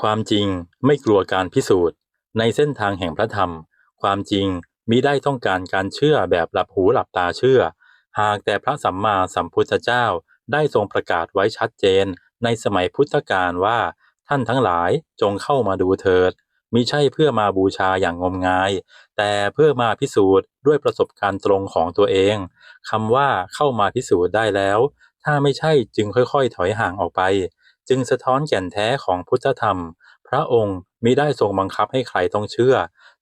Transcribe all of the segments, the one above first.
ความจริงไม่กลัวการพิสูจน์ ในเส้นทางแห่งพระธรรม ความจริงมิได้ต้องการการเชื่อแบบหลับหูหลับตาเชื่อ หากแต่พระสัมมาสัมพุทธเจ้าได้ทรงประกาศไว้ชัดเจน ในสมัยพุทธกาลว่า ท่านทั้งหลายจงเข้ามาดูเถิดมิใช่เพื่อมาบูชาอย่างงมงาย แต่เพื่อมาพิสูจน์ด้วยประสบการณ์ตรงของตัวเองคำว่าเข้ามาพิสูจน์ได้แล้ว ถ้าไม่ใช่จึงค่อยๆ ถอยห่างออกไป จึงสะท้อนแก่นแท้ของพุทธธรรม พระองค์มิได้ทรงบังคับให้ใครต้องเชื่อ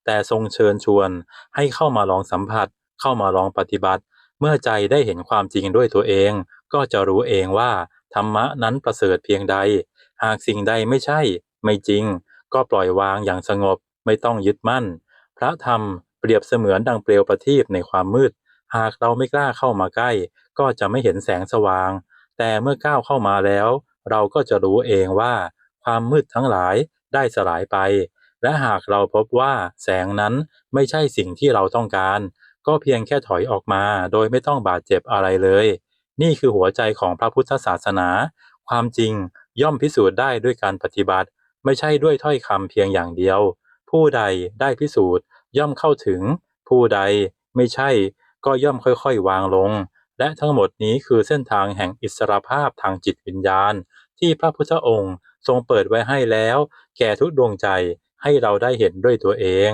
แต่ทรงเชิญชวนให้เข้ามาลองสัมผัส เข้ามาลองปฏิบัติ เมื่อใจได้เห็นความจริงด้วยตัวเอง ก็จะรู้เองว่าธรรมะนั้นประเสริฐเพียงใด หากสิ่งใดไม่ใช่ ไม่จริง ก็ปล่อยวางอย่างสงบ ไม่ต้องยึดมั่น พระธรรมเปรียบเสมือนดังเปลวประทีปในความมืด หากเราไม่กล้าเข้ามาใกล้ ก็จะไม่เห็นแสงสว่าง แต่เมื่อก้าวเข้ามาแล้ว เราก็จะรู้เองว่า ความมืดทั้งหลายได้สลายไป และหากเราพบว่าแสงนั้นไม่ใช่สิ่งที่เราต้องการ ก็เพียงแค่ถอยออกมาโดยไม่ต้องบาดเจ็บอะไรเลย นี่คือหัวใจของพระพุทธศาสนา ความจริงย่อมพิสูจน์ได้ด้วยการปฏิบัติ ไม่ใช่ด้วยถ้อยคำเพียงอย่างเดียว ผู้ใดได้พิสูจน์ย่อมเข้าถึง ผู้ใดไม่ใช่ก็ย่อมค่อยๆ วางลง และทั้งหมดนี้คือเส้นทางแห่งอิสรภาพทางจิตวิญญาณ ที่พระพุทธองค์ทรงเปิดไว้ให้แล้ว แก่ทุกดวงใจให้เราได้เห็นด้วยตัวเอง